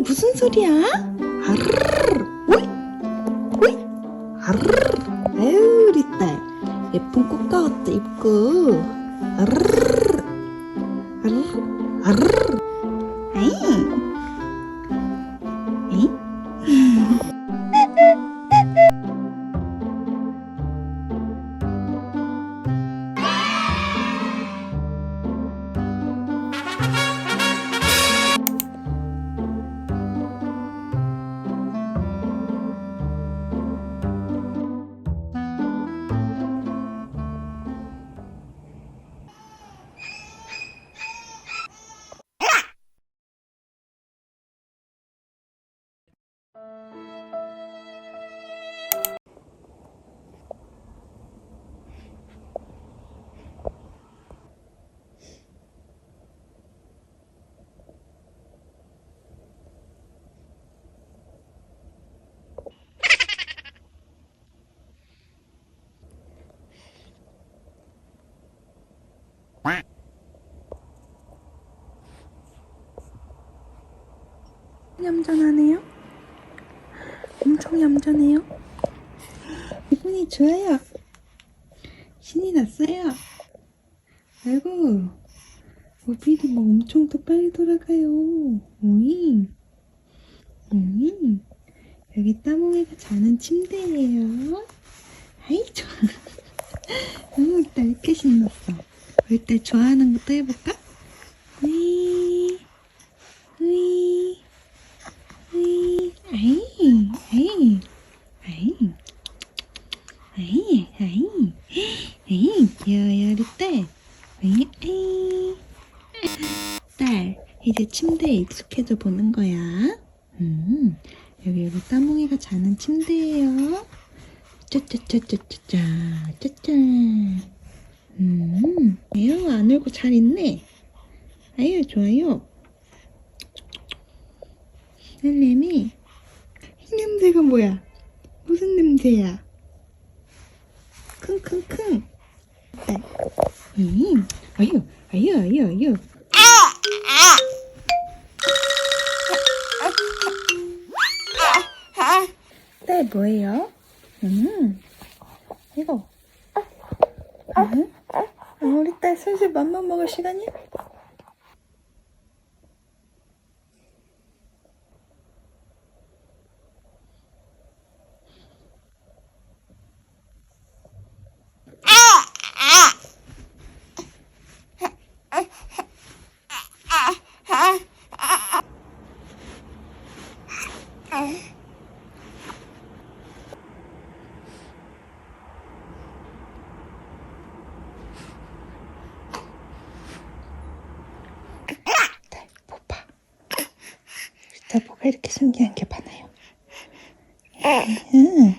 이게 무슨 소리야? 아르르, 오이, 오이, 아르르. 얌전하네요. 엄청 얌전해요. 기분이 좋아요. 신이 났어요. 아이고, 오빌이 뭐 엄청 더 빨리 돌아가요. 오잉, 오잉. 여기 따몽이가 자는 침대예요. 아이, 좋아. 너무 일단 이렇게 신났어. 일단 좋아하는 것도 해볼까? 으이, 으이. 으이, 아이, 아이, 아이, 아이, 아이, 귀여워요, 우리 딸. 아이, 아이. 딸, 이제 침대에 익숙해져 보는 거야. 음, 여기 우리 따몽이가 자는 침대예요. 짜짜짜짜짜짜, 짜짜. 음, 에요, 안 울고 잘 있네. 아유, 좋아요. 셀렘이 이 냄새가 뭐야? 무슨 냄새야? 킁킁킁 네. 음, 아유, 아유, 아유, 아유. 딸 뭐예요? 음, 이거. 음? 어, 우리 딸 슬슬 맘만 먹을 시간이야? 딸, 못 봐. 딸 뭐가 이렇게 신기한 게 많아요. 응.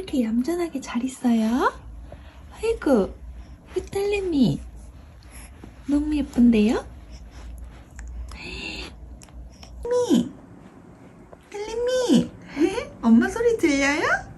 이렇게 얌전하게 잘 있어요? 아이고, 우리 딸내미. 너무 예쁜데요? 미, 딸내미. 엄마 소리 들려요?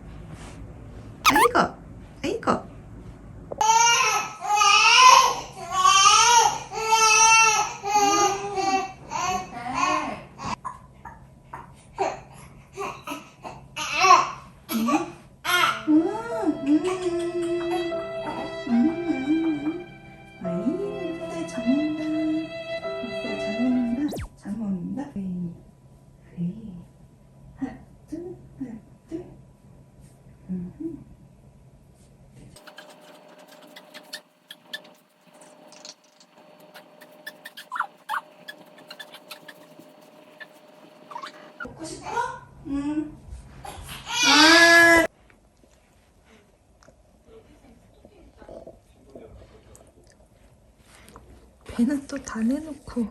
배는 또 다 내놓고.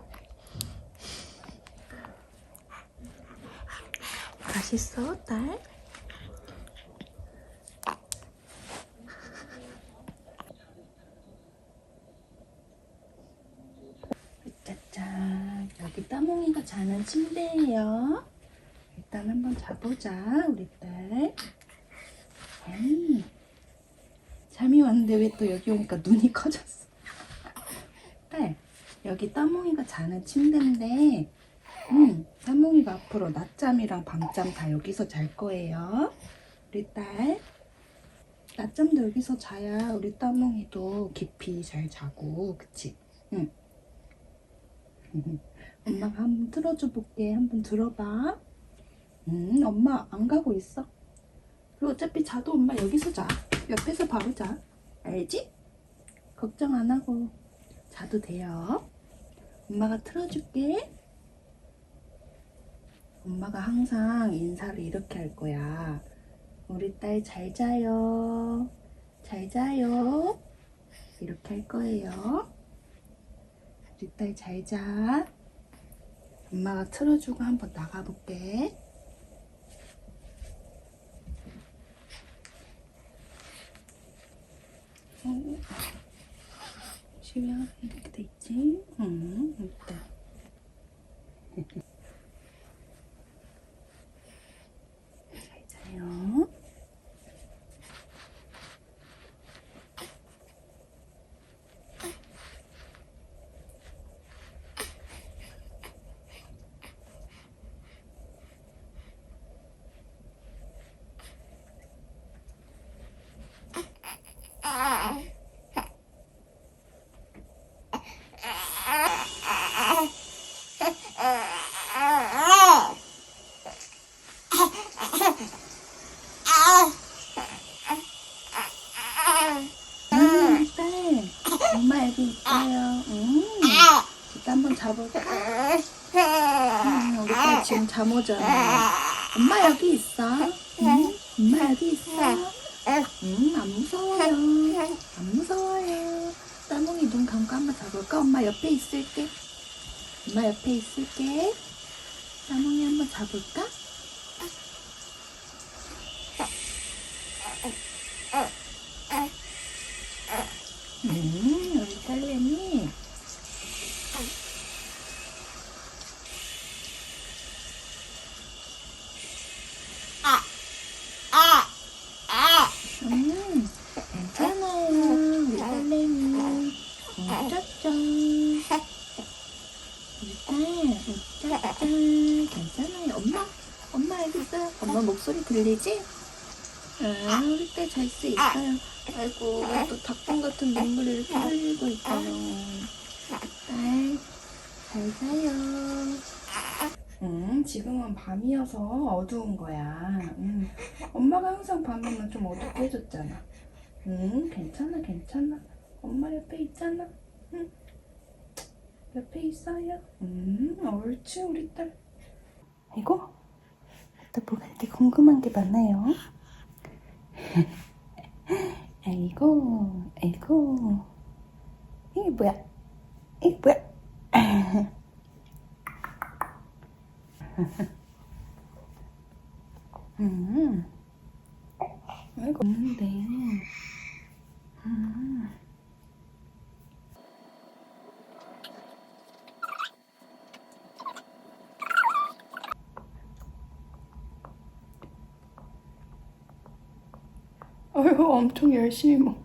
맛있어 딸? 짜잔. 여기 따몽이가 자는 침대예요. 일단 한번 자보자 우리 딸. 아니 잠이 왔는데 왜 또 여기 오니까 눈이 커졌어? 딸, 여기 따몽이가 자는 침대인데, 음, 따몽이가 앞으로 낮잠이랑 밤잠 다 여기서 잘 거예요. 우리 딸, 낮잠도 여기서 자야 우리 따몽이도 깊이 잘 자고, 그치? 응. 엄마가 한번 틀어줘 볼게. 한번 들어봐. 음, 엄마 안 가고 있어. 그리고 어차피 자도 엄마 여기서 자. 옆에서 바로 자. 알지? 걱정 안 하고. 자도 돼요. 엄마가 틀어줄게. 엄마가 항상 인사를 이렇게 할 거야. 우리 딸 잘 자요. 잘 자요. 이렇게 할 거예요. 우리 딸 잘 자. 엄마가 틀어주고 한번 나가볼게. 어. 쉬면 이렇게 돼 있지? 응, 일단. 잘 자요. 음, 딸. 엄마 여기 있어요. 음. 이따 한번 자볼까? 음, 우리 딸 지금 잠 오잖아. 엄마 여기 있어. 음, 엄마 여기 있어. 음, 안 무서워요. 안 무서워요. 따몽이 눈 감고 한번 자볼까? 엄마 옆에 있을게. 엄마 옆에 있을게. 따몽이 한번 자볼까? 음, 우리 딸내미. 음, 괜찮아요. 우리 딸내미. 어, 짜잔. 우리 딸, 어, 짜잔. 괜찮아요. 엄마, 엄마 여기 있어요. 엄마 목소리 들리지? 아, 우리 딸잘수 있어요. 아이고, 또 닭똥 같은 눈물을 이렇게 흘리고 있잖아. 딸, 잘 자요. 음, 지금은 밤이어서 어두운 거야. 음, 엄마가 항상 밤이면 좀 어둡게 해줬잖아. 음, 괜찮아, 괜찮아. 엄마 옆에 있잖아. 응. 옆에 있어요. 음, 옳지, 우리 딸. 아이고, 또 뭐가 이렇게 궁금한 게 많아요. 아이고, 아이고. 이게 뭐야? 이게 뭐야? 음. 아이고 없는데. 음. 어휴 엄청 열심히 먹.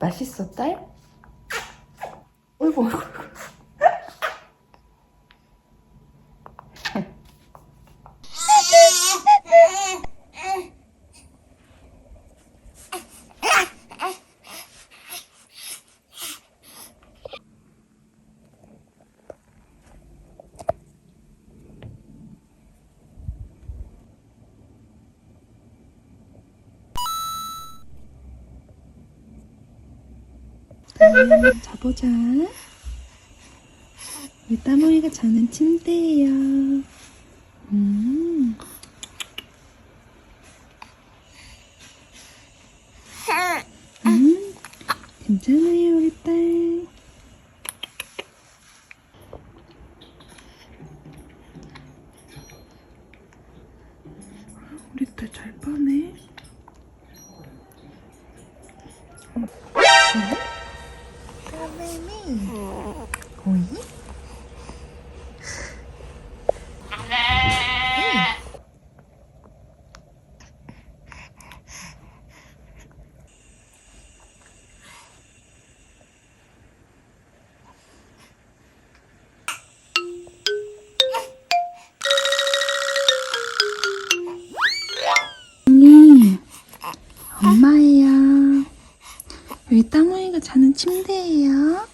맛있어 딸? 어이구 어이구. 자보자. 우리 따모이가 자는 침대예요. 음. 음, 오이? 언니, 자는 침대예요.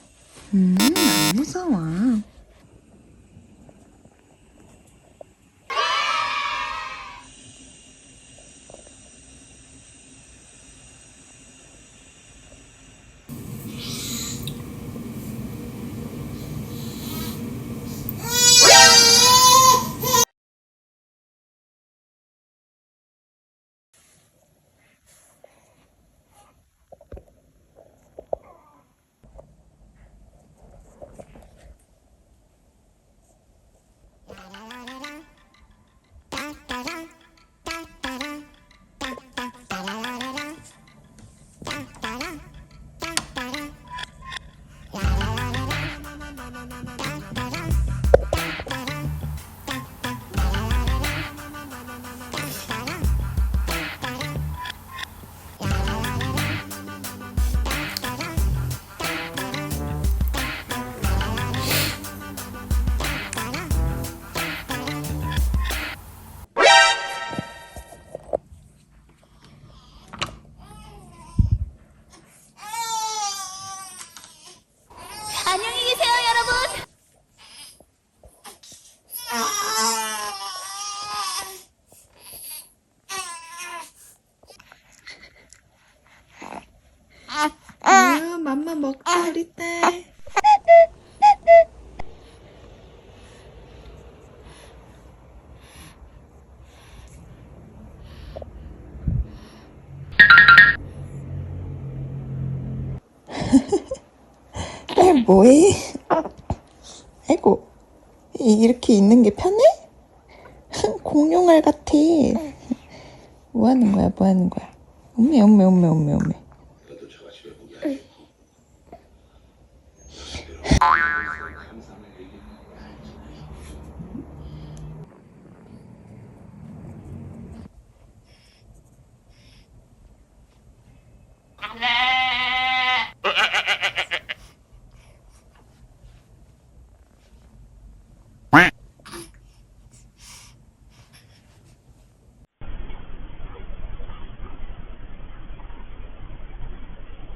뭐해? 아이고 이- 이렇게 있는 게 편해? 공룡알 같아. 뭐 하는 거야? 뭐 하는 거야? 엄매 엄매 엄매 엄매 엄매.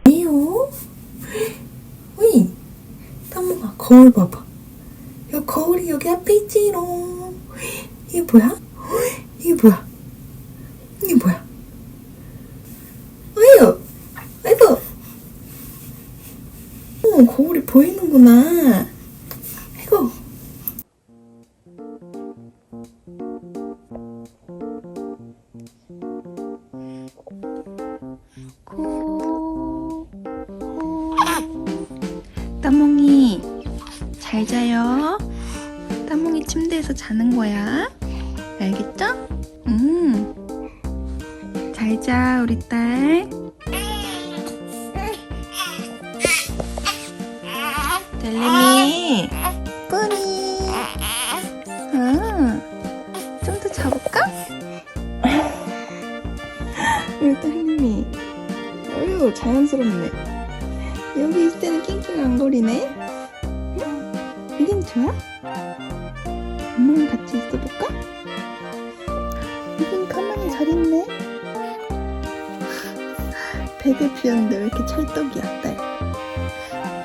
뭐예요? 어이, 따먹아 거울 봐봐. 야 거울이 여기 앞에 있지롱. 이게 뭐야? 이게 뭐야? 이게 뭐야? 아유, 아이고. 어, 거울이 보이는구나. 아이고. 코. 따몽이 잘 자요. 따몽이 침대에서 자는 거야. 알겠죠? 음. 잘 자, 우리 딸. 응? 여긴 좋아? 엄마랑 같이 있어볼까? 여긴 가만히 잘 있네. 베개 피었는데 왜 이렇게 찰떡이야, 딸?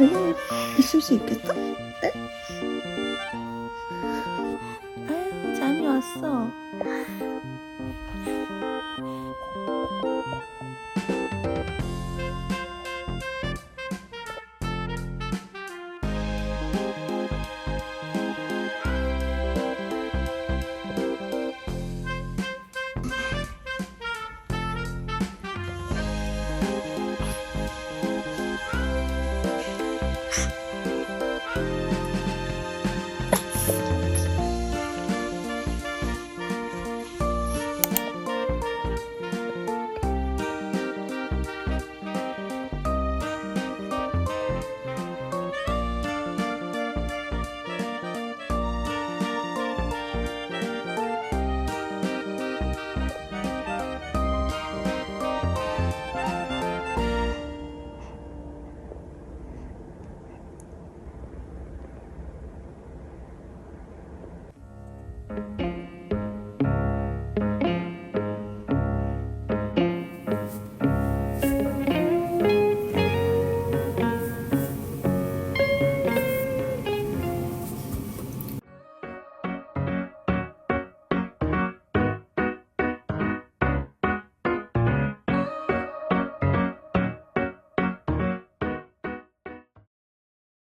여기 있을 수 있겠어? 딸? 아유, 잠이 왔어.